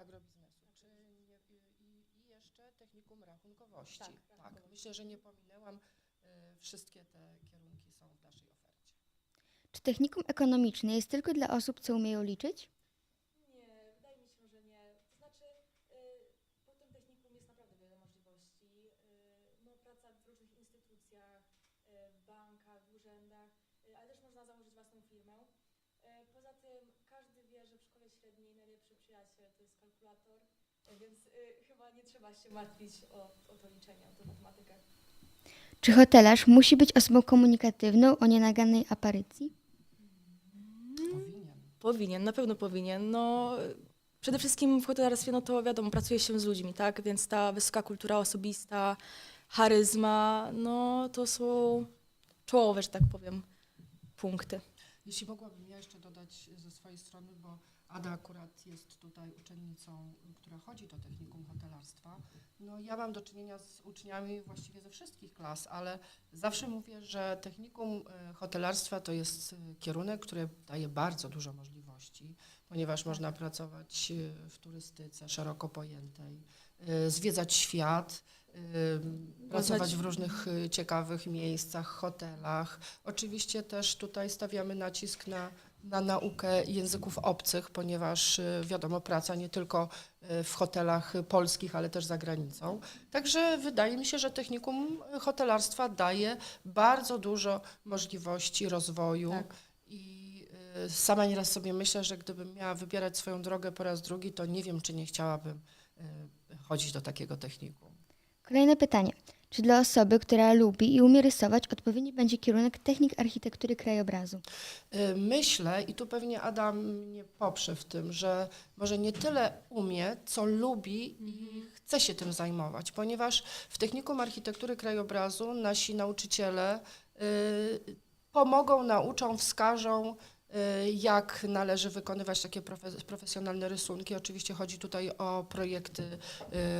agrobiznesu. Czy nie, i, I jeszcze technikum rachunkowości. Tak, Tak, rachunkowości. myślę, że nie pominęłam. y, Wszystkie te kierunki są w naszej ofercie. Czy technikum ekonomiczne jest tylko dla osób, co umieją liczyć? Nie, wydaje mi się, że nie. To znaczy, y, po tym technikum jest naprawdę wiele możliwości. Y, no, praca w różnych instytucjach, y, w bankach, w urzędach, y, ale też można założyć własną firmę. Y, poza tym każdy wie, że w szkole średniej najlepszy przyjaciel to jest kalkulator, więc y, chyba nie trzeba się martwić o, o to liczenie, o tę matematykę. Czy hotelarz musi być osobą komunikatywną o nienaganej aparycji? Powinien. Powinien, na pewno powinien. No, przede wszystkim w hotelarstwie, no to wiadomo, pracuje się z ludźmi, tak? Więc ta wysoka kultura osobista, charyzma, no to są czołowe, że tak powiem, punkty. Jeśli mogłabym ja jeszcze dodać ze swojej strony, bo Ada akurat jest tutaj uczennicą, która chodzi do technikum hotelarstwa. No ja mam do czynienia z uczniami właściwie ze wszystkich klas, ale zawsze mówię, że technikum e, hotelarstwa to jest e, kierunek, który daje bardzo dużo możliwości, ponieważ można pracować e, w turystyce szeroko pojętej, zwiedzać świat, pracować w różnych ciekawych miejscach, hotelach. Oczywiście też tutaj stawiamy nacisk na, na naukę języków obcych, ponieważ y, wiadomo, praca nie tylko y, w hotelach polskich, ale też za granicą. Także wydaje mi się, że technikum hotelarstwa daje bardzo dużo możliwości rozwoju. Tak. I y, sama nieraz sobie myślę, że gdybym miała wybierać swoją drogę po raz drugi, to nie wiem, czy nie chciałabym chodzić do takiego technikum. Kolejne pytanie. Czy dla osoby, która lubi i umie rysować, odpowiedni będzie kierunek technik architektury krajobrazu? Y, Myślę, i tu pewnie Adam mnie poprze w tym, że może nie tyle umie, co lubi i chce się tym zajmować, ponieważ w Technikum Architektury Krajobrazu nasi nauczyciele y, pomogą, nauczą, wskażą, y, jak należy wykonywać takie profe- profesjonalne rysunki. Oczywiście chodzi tutaj o projekty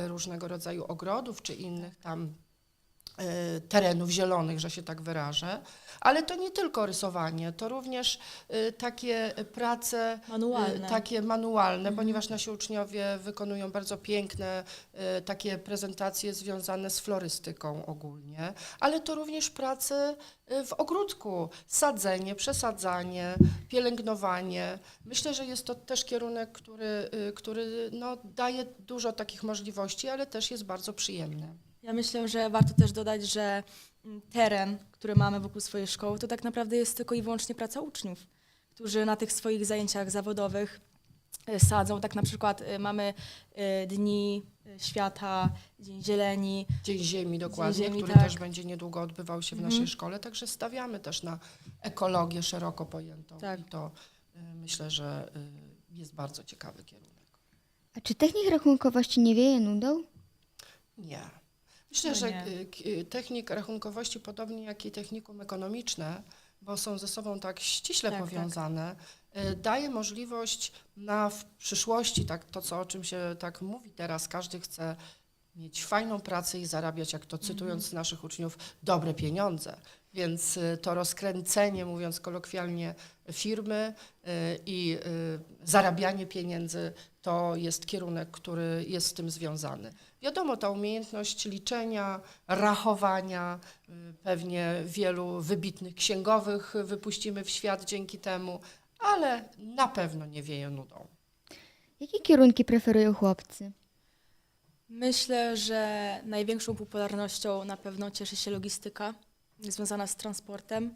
różnego rodzaju ogrodów czy innych tam terenów zielonych, że się tak wyrażę. Ale to nie tylko rysowanie, to również y, takie prace Manualne. y, takie manualne, ponieważ nasi uczniowie wykonują bardzo piękne y, takie prezentacje związane z florystyką ogólnie, ale to również prace y, w ogródku, sadzenie, przesadzanie, pielęgnowanie. Myślę, że jest to też kierunek, który, y, który no, daje dużo takich możliwości, ale też jest bardzo przyjemny. Ja myślę, że warto też dodać, że mm, teren, który mamy wokół swojej szkoły, to tak naprawdę jest tylko i wyłącznie praca uczniów, którzy na tych swoich zajęciach zawodowych e, sadzą. Tak na przykład e, mamy e, Dni Świata, Dzień Zieleni. Dzień Ziemi dokładnie, Ziemi, który tak. też będzie niedługo odbywał się w naszej szkole, także stawiamy też na ekologię szeroko pojętą Tak. i to myślę, że jest bardzo ciekawy kierunek. A czy technik rachunkowości nie wieje nudą? Nie. Myślę, No że y, y, technik rachunkowości, podobnie jak i technikum ekonomiczne, bo są ze sobą tak ściśle Tak, tak. powiązane, y, daje możliwość na w przyszłości, tak to co o czym się tak mówi teraz, każdy chce mieć fajną pracę i zarabiać, jak to Mhm. cytując naszych uczniów, dobre pieniądze. Więc y, to rozkręcenie, mówiąc kolokwialnie, firmy y, i y, zarabianie pieniędzy to jest kierunek, który jest z tym związany. Wiadomo, ta umiejętność liczenia, rachowania, pewnie wielu wybitnych księgowych wypuścimy w świat dzięki temu, ale na pewno nie wieje nudą. Jakie kierunki preferują chłopcy? Myślę, że największą popularnością na pewno cieszy się logistyka związana z transportem.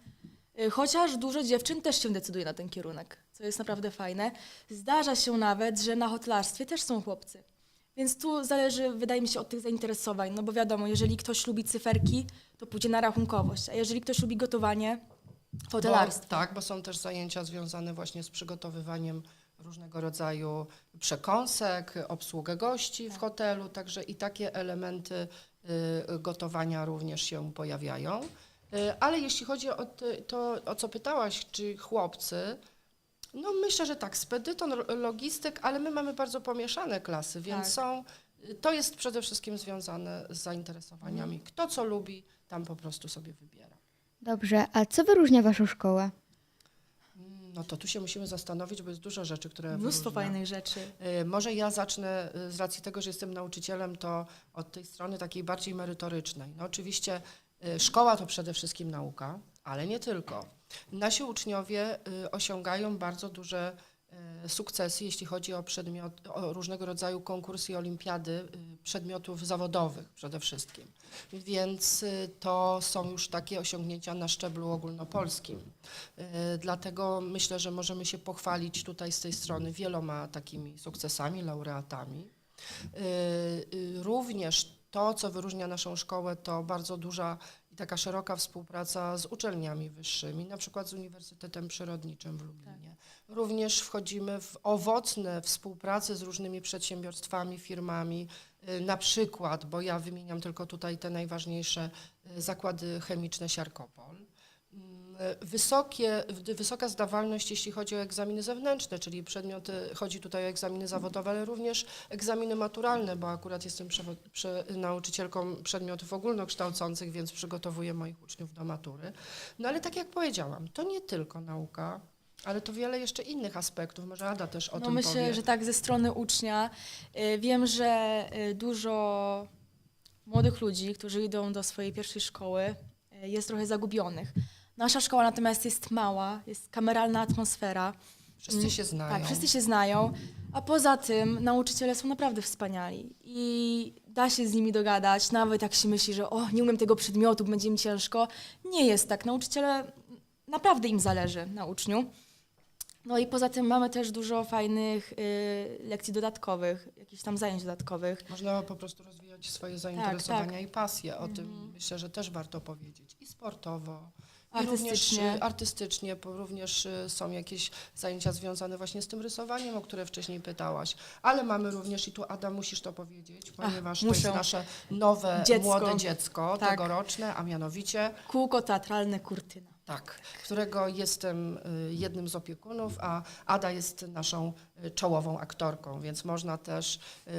Y, Chociaż dużo dziewczyn też się decyduje na ten kierunek, co jest naprawdę fajne. Zdarza się nawet, że na hotelarstwie też są chłopcy. Więc tu zależy, wydaje mi się, od tych zainteresowań. No bo wiadomo, jeżeli ktoś lubi cyferki, to pójdzie na rachunkowość, a jeżeli ktoś lubi gotowanie, hotelarstwo. Bo, tak, bo są też zajęcia związane właśnie z przygotowywaniem różnego rodzaju przekąsek, obsługę gości w hotelu, także i takie elementy y, gotowania również się pojawiają. Y, ale jeśli chodzi o to, o co pytałaś, czy chłopcy, no myślę, że tak, spedyton, logistyk, ale my mamy bardzo pomieszane klasy, więc Tak. są, y, to jest przede wszystkim związane z zainteresowaniami. Kto co lubi, tam po prostu sobie wybiera. Dobrze, a co wyróżnia waszą szkołę? No to tu się musimy zastanowić, bo jest dużo rzeczy, które Mnóstwo wyróżnia. fajnych rzeczy. Y, Może ja zacznę y, z racji tego, że jestem nauczycielem, to od tej strony takiej bardziej merytorycznej. No oczywiście y, szkoła to przede wszystkim nauka, ale nie tylko. Nasi uczniowie osiągają bardzo duże sukcesy, jeśli chodzi o, przedmiot, o różnego rodzaju konkursy i olimpiady przedmiotów zawodowych przede wszystkim. Więc y, to są już takie osiągnięcia na szczeblu ogólnopolskim. Y, Dlatego myślę, że możemy się pochwalić tutaj z tej strony wieloma takimi sukcesami, laureatami. Y, Również to, co wyróżnia naszą szkołę, to bardzo duża i taka szeroka współpraca z uczelniami wyższymi, na przykład z Uniwersytetem Przyrodniczym w Lublinie. Również wchodzimy w owocne współprace z różnymi przedsiębiorstwami, firmami, na przykład, bo ja wymieniam tylko tutaj te najważniejsze y, zakłady chemiczne Siarkopol. Mm, y, Wysokie, wysoka zdawalność, jeśli chodzi o egzaminy zewnętrzne, czyli przedmioty, chodzi tutaj o egzaminy zawodowe, ale również egzaminy maturalne, bo akurat jestem przewo- prze, nauczycielką przedmiotów ogólnokształcących, więc przygotowuję moich uczniów do matury. No ale tak jak powiedziałam, to nie tylko nauka, ale to wiele jeszcze innych aspektów. Może Ada też o no tym myślę, powie. że tak ze strony ucznia. Y, Wiem, że y, dużo młodych ludzi, którzy idą do swojej pierwszej szkoły, y, jest trochę zagubionych. Nasza szkoła natomiast jest mała, jest kameralna atmosfera. Wszyscy się znają. Tak, wszyscy się znają, a poza tym nauczyciele są naprawdę wspaniali i da się z nimi dogadać, nawet jak się myśli, że o, nie umiem tego przedmiotu, będzie mi ciężko. Nie jest tak. Nauczyciele, naprawdę im zależy na uczniu. No i poza tym mamy też dużo fajnych y, lekcji dodatkowych, jakichś tam zajęć dodatkowych. Można po prostu rozwijać swoje zainteresowania tak. i pasje. O tym Mhm. myślę, że też warto powiedzieć. I sportowo. I Artystycznie. również y, artystycznie, bo również y, są jakieś zajęcia związane właśnie z tym rysowaniem, o które wcześniej pytałaś. Ale mamy również, i tu Ada musisz to powiedzieć, ponieważ to jest nasze nowe, Dziecko. młode dziecko, Tak. tegoroczne, a mianowicie Kółko teatralne Kurtyna. Tak, którego jestem y, jednym z opiekunów, a Ada jest naszą y, czołową aktorką, więc można też, y,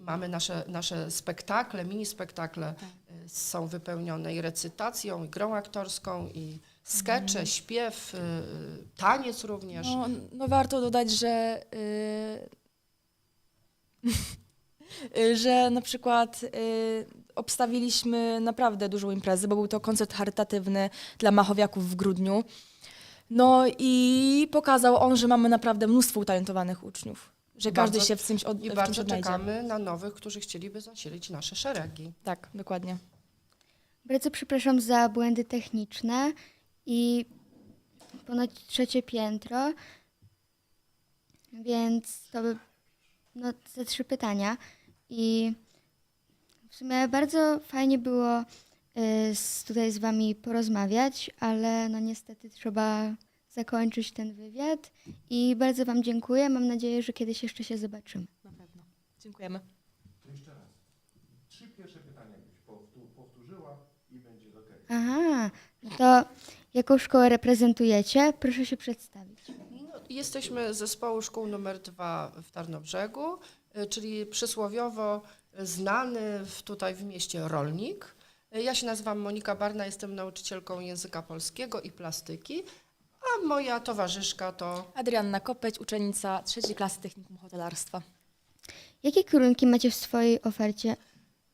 mamy nasze, nasze spektakle, mini spektakle y, są wypełnione i recytacją, i grą aktorską, i skecze, śpiew, y, taniec również. No, no warto dodać, że, y, y, że na przykład y, obstawiliśmy naprawdę dużą imprezę, bo był to koncert charytatywny dla machowiaków w grudniu. No i pokazał on, że mamy naprawdę mnóstwo utalentowanych uczniów, że każdy Bardzo- się w czymś, od, I w bardzo czymś odnajdzie. czekamy na nowych, którzy chcieliby zasilić nasze szeregi. Tak, dokładnie. Bardzo przepraszam za błędy techniczne i ponad trzecie piętro, więc to by no, te trzy pytania. I w sumie bardzo fajnie było y, z, tutaj z Wami porozmawiać, ale no niestety trzeba zakończyć ten wywiad i bardzo Wam dziękuję. Mam nadzieję, że kiedyś jeszcze się zobaczymy. Na pewno. Dziękujemy. To jeszcze raz. Trzy pierwsze pytania byś powtó- powtórzyła i będzie ok. Aha, no to jaką szkołę reprezentujecie? Proszę się przedstawić. Jesteśmy z zespołu szkół numer dwa w Tarnobrzegu, y, czyli przysłowiowo znany w, tutaj w mieście rolnik. Y, Ja się nazywam Monika Barna, jestem nauczycielką języka polskiego i plastyki, a moja towarzyszka to Adrianna Kopeć, uczennica trzeciej klasy Technikum Hotelarstwa. Jakie kierunki macie w swojej ofercie?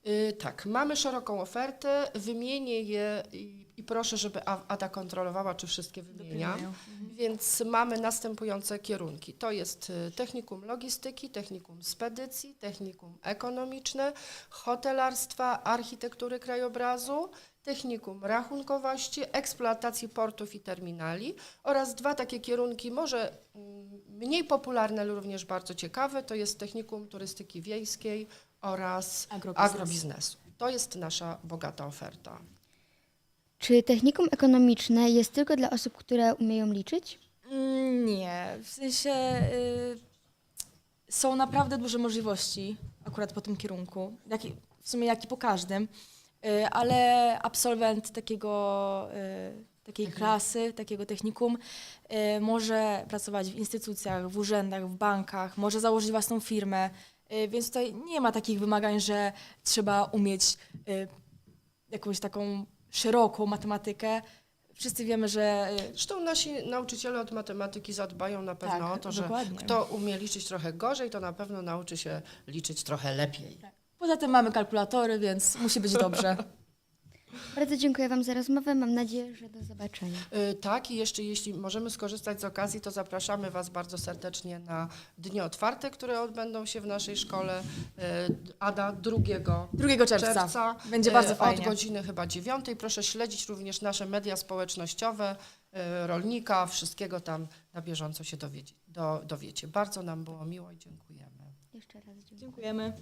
Y, Tak, mamy szeroką ofertę, wymienię je i, i proszę, żeby Ada kontrolowała, czy wszystkie wymieniam. Dopełniają. Więc mamy następujące kierunki. To jest y, technikum logistyki, technikum spedycji, technikum ekonomiczne, hotelarstwa, architektury krajobrazu, technikum rachunkowości, eksploatacji portów i terminali oraz dwa takie kierunki, może mm, mniej popularne, ale również bardzo ciekawe, to jest technikum turystyki wiejskiej oraz Agrobiznes. agrobiznesu. To jest nasza bogata oferta. Czy technikum ekonomiczne jest tylko dla osób, które umieją liczyć? Mm, Nie, w sensie y, są naprawdę duże możliwości akurat po tym kierunku, jak, i- w sumie jak i po każdym, y, ale absolwent takiego, y, takiej Mhm. klasy, takiego technikum y, może pracować w instytucjach, w urzędach, w bankach, może założyć własną firmę, y, więc tutaj nie ma takich wymagań, że trzeba umieć y, jakąś taką szeroką matematykę. Wszyscy wiemy, że y, Zresztą nasi nauczyciele od matematyki zadbają na pewno Tak, o to, że dokładnie. kto umie liczyć trochę gorzej, to na pewno nauczy się liczyć trochę lepiej. poza tym mamy kalkulatory, więc musi być dobrze. Bardzo dziękuję Wam za rozmowę. Mam nadzieję, że do zobaczenia. Y, Tak, i jeszcze jeśli możemy skorzystać z okazji, to zapraszamy Was bardzo serdecznie na dni otwarte, które odbędą się w naszej szkole ADA 2 2 czerwca. czerwca. Będzie bardzo Od fajnie. godziny chyba dziewiątej. Proszę śledzić również nasze media społecznościowe, y, rolnika, wszystkiego tam na bieżąco się dowiecie. Do, dowiecie. Bardzo nam było miło i dziękujemy. Jeszcze raz dziękuję. Dziękujemy.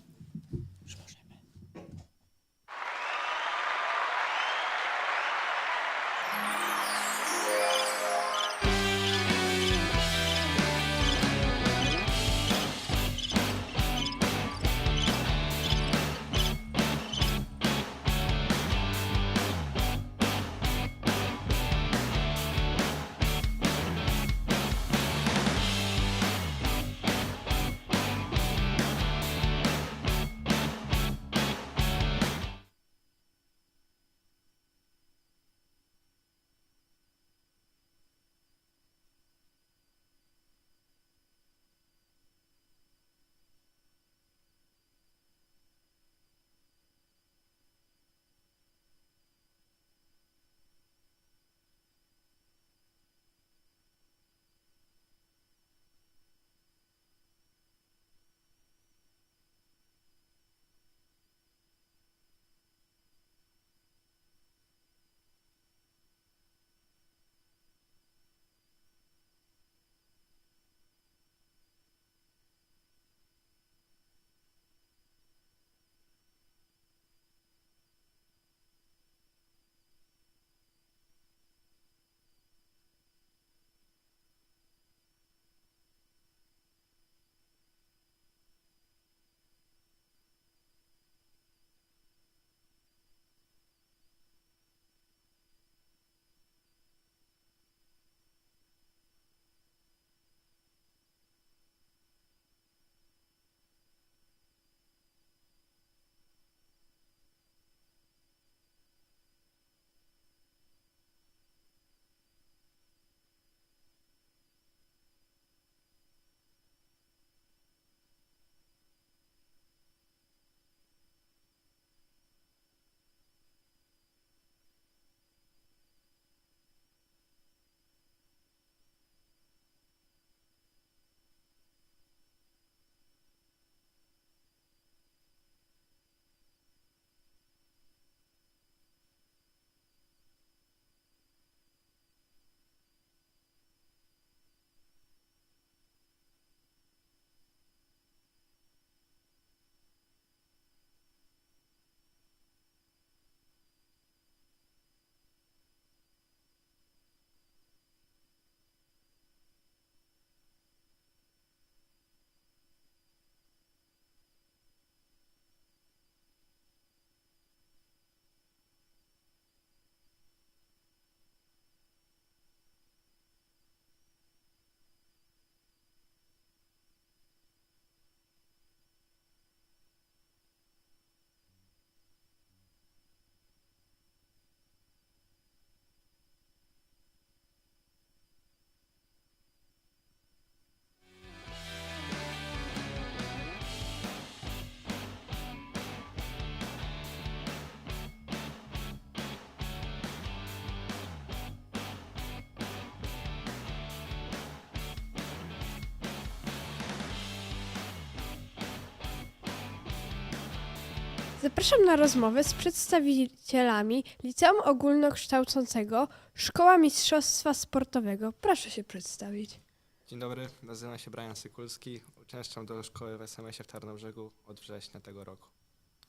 Zapraszam na rozmowę z przedstawicielami Liceum Ogólnokształcącego Szkoła Mistrzostwa Sportowego. Proszę się przedstawić. Dzień dobry, nazywam się Brian Sykulski. Uczęszczam do szkoły w SMS-ie w Tarnobrzegu od września tego roku.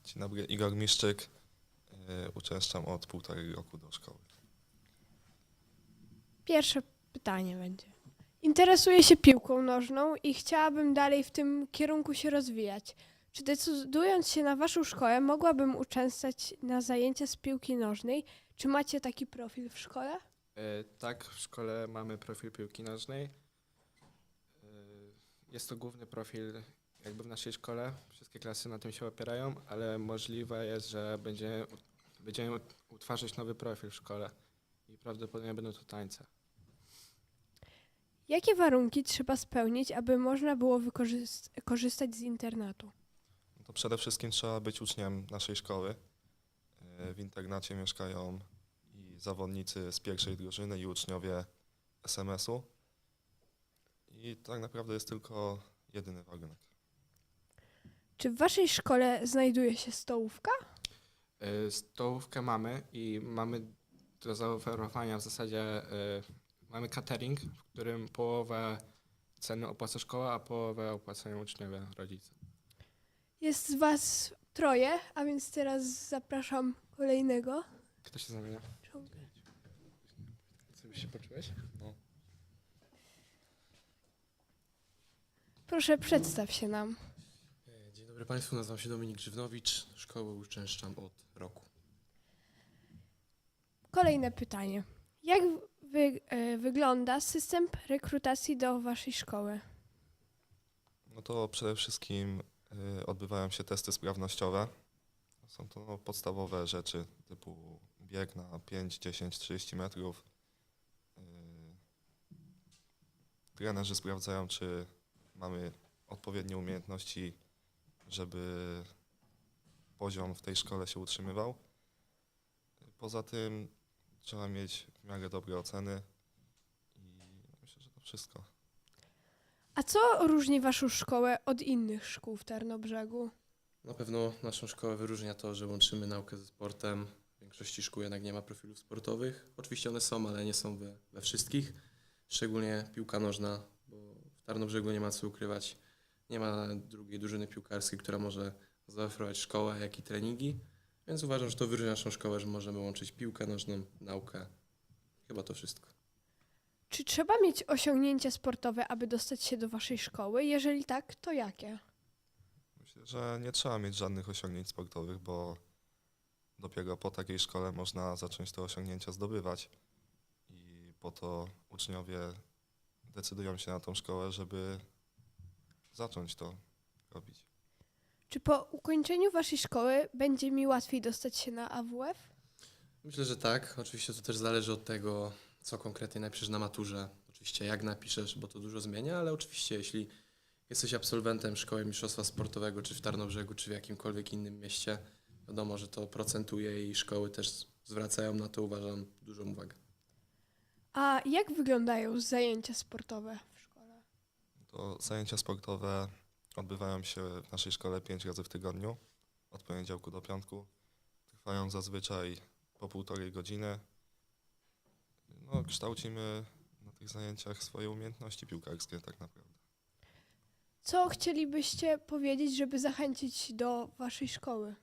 Dzień dobry, Igor Miszczyk. Yy, Uczęszczam od półtorej roku do szkoły. Pierwsze pytanie będzie. Interesuję się piłką nożną i chciałabym dalej w tym kierunku się rozwijać. Czy decydując się na Waszą szkołę, mogłabym uczęstać na zajęcia z piłki nożnej? Czy macie taki profil w szkole? E, tak, w szkole mamy profil piłki nożnej. E, jest to główny profil jakby w naszej szkole. Wszystkie klasy na tym się opierają, ale możliwe jest, że będzie, będziemy utwarzać nowy profil w szkole. i prawdopodobnie będą to tańce. Jakie warunki trzeba spełnić, aby można było korzystać z internatu? To przede wszystkim trzeba być uczniem naszej szkoły. E, W internacie mieszkają i zawodnicy z pierwszej drużyny i uczniowie SMS-u. I tak naprawdę jest tylko jedyny warunek. Czy w waszej szkole znajduje się stołówka? Y, Stołówkę mamy i mamy do zaoferowania w zasadzie y, mamy catering, w którym połowę ceny opłaca szkoła, a połowę opłacają uczniowie, rodzice. Jest z was troje, a więc teraz zapraszam kolejnego. Kto się zamienia? Co byś się poczułeś? Proszę, przedstaw się nam. E, Dzień dobry Państwu, nazywam się Dominik Grzywnowicz, szkołę uczęszczam od roku. Kolejne pytanie. Jak wy, e, wygląda system rekrutacji do waszej szkoły? No to przede wszystkim odbywają się testy sprawnościowe. Są to podstawowe rzeczy typu bieg na 5, 10, 30 metrów. Y, Trenerzy sprawdzają, czy mamy odpowiednie umiejętności, żeby poziom w tej szkole się utrzymywał. Poza tym trzeba mieć w miarę dobre oceny i myślę, że to wszystko. A co różni waszą szkołę od innych szkół w Tarnobrzegu? Na pewno naszą szkołę wyróżnia to, że łączymy naukę ze sportem. W większości szkół jednak nie ma profilów sportowych. Oczywiście one są, ale nie są we, we wszystkich. Szczególnie piłka nożna, bo w Tarnobrzegu nie ma co ukrywać. Nie ma drugiej drużyny piłkarskiej, która może zaoferować szkołę, jak i treningi. Więc uważam, że to wyróżnia naszą szkołę, że możemy łączyć piłkę nożną, naukę. Chyba to wszystko. Czy trzeba mieć osiągnięcia sportowe, aby dostać się do waszej szkoły? Jeżeli tak, to jakie? Myślę, że nie trzeba mieć żadnych osiągnięć sportowych, bo dopiero po takiej szkole można zacząć te osiągnięcia zdobywać. I po to uczniowie decydują się na tą szkołę, żeby zacząć to robić. Czy po ukończeniu waszej szkoły będzie mi łatwiej dostać się na AWF? Myślę, że tak. Oczywiście to też zależy od tego, co konkretnie napiszesz na maturze. Oczywiście jak napiszesz, bo to dużo zmienia, ale oczywiście jeśli jesteś absolwentem szkoły mistrzostwa sportowego, czy w Tarnobrzegu, czy w jakimkolwiek innym mieście, wiadomo, że to procentuje i szkoły też zwracają na to, uważam, dużą uwagę. A jak wyglądają zajęcia sportowe w szkole? To zajęcia sportowe odbywają się w naszej szkole 5 razy w tygodniu, od poniedziałku do piątku. Trwają zazwyczaj po półtorej godziny. No, kształcimy na tych zajęciach swoje umiejętności piłkarskie tak naprawdę. Co chcielibyście powiedzieć, żeby zachęcić do waszej szkoły?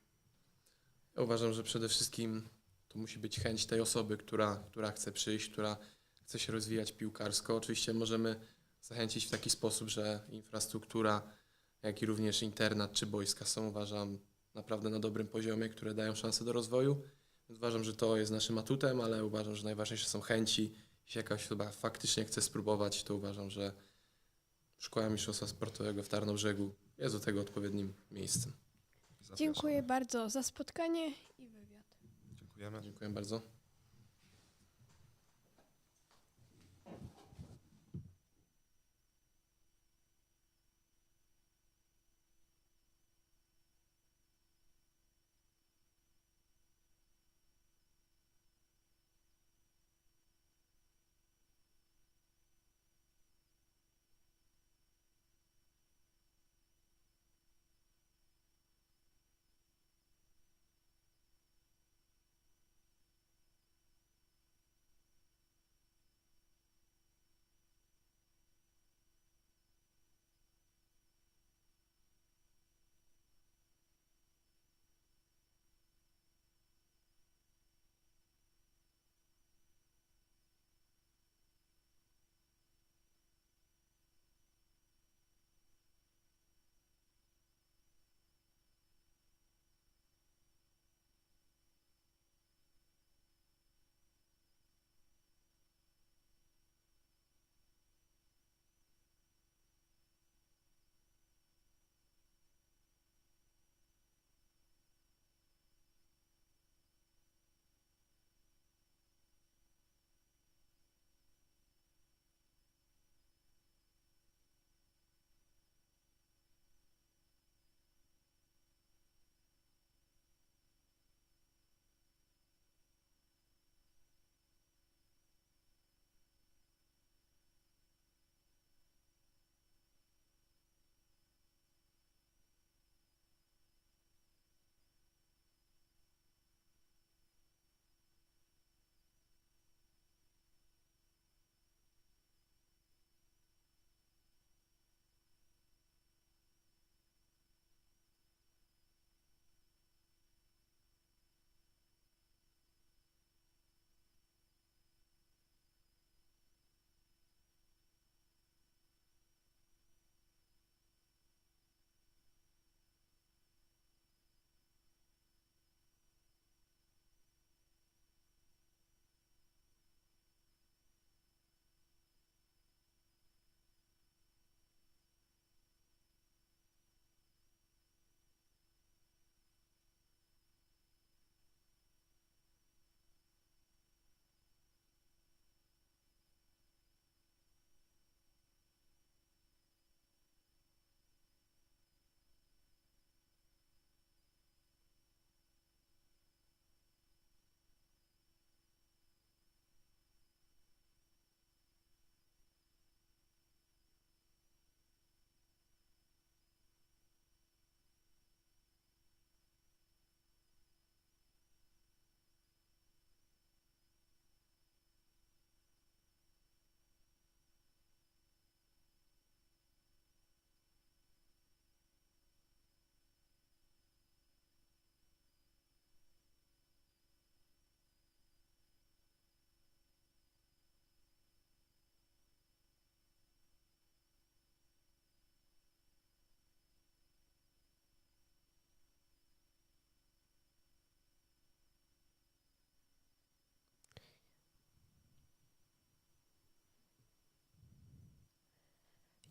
Ja uważam, że przede wszystkim to musi być chęć tej osoby, która, która chce przyjść, która chce się rozwijać piłkarsko. Oczywiście możemy zachęcić w taki sposób, że infrastruktura, jak i również internat czy boiska są, uważam, naprawdę na dobrym poziomie, które dają szansę do rozwoju. Uważam, że to jest naszym atutem, ale uważam, że najważniejsze są chęci. Jeśli jakaś osoba faktycznie chce spróbować, to uważam, że Szkoła Mistrzostwa Sportowego w Tarnobrzegu jest do tego odpowiednim miejscem. Zapraszamy. Dziękuję bardzo za spotkanie i wywiad. Dziękujemy. Dziękuję bardzo.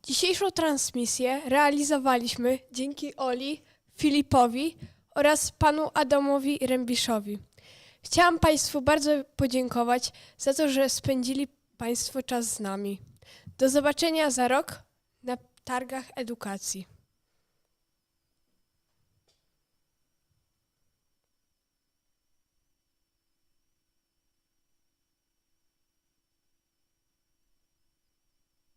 Dzisiejszą transmisję realizowaliśmy dzięki Oli, Filipowi oraz panu Adamowi Rębiszowi. Chciałam Państwu bardzo podziękować za to, że spędzili Państwo czas z nami. Do zobaczenia za rok na targach edukacji.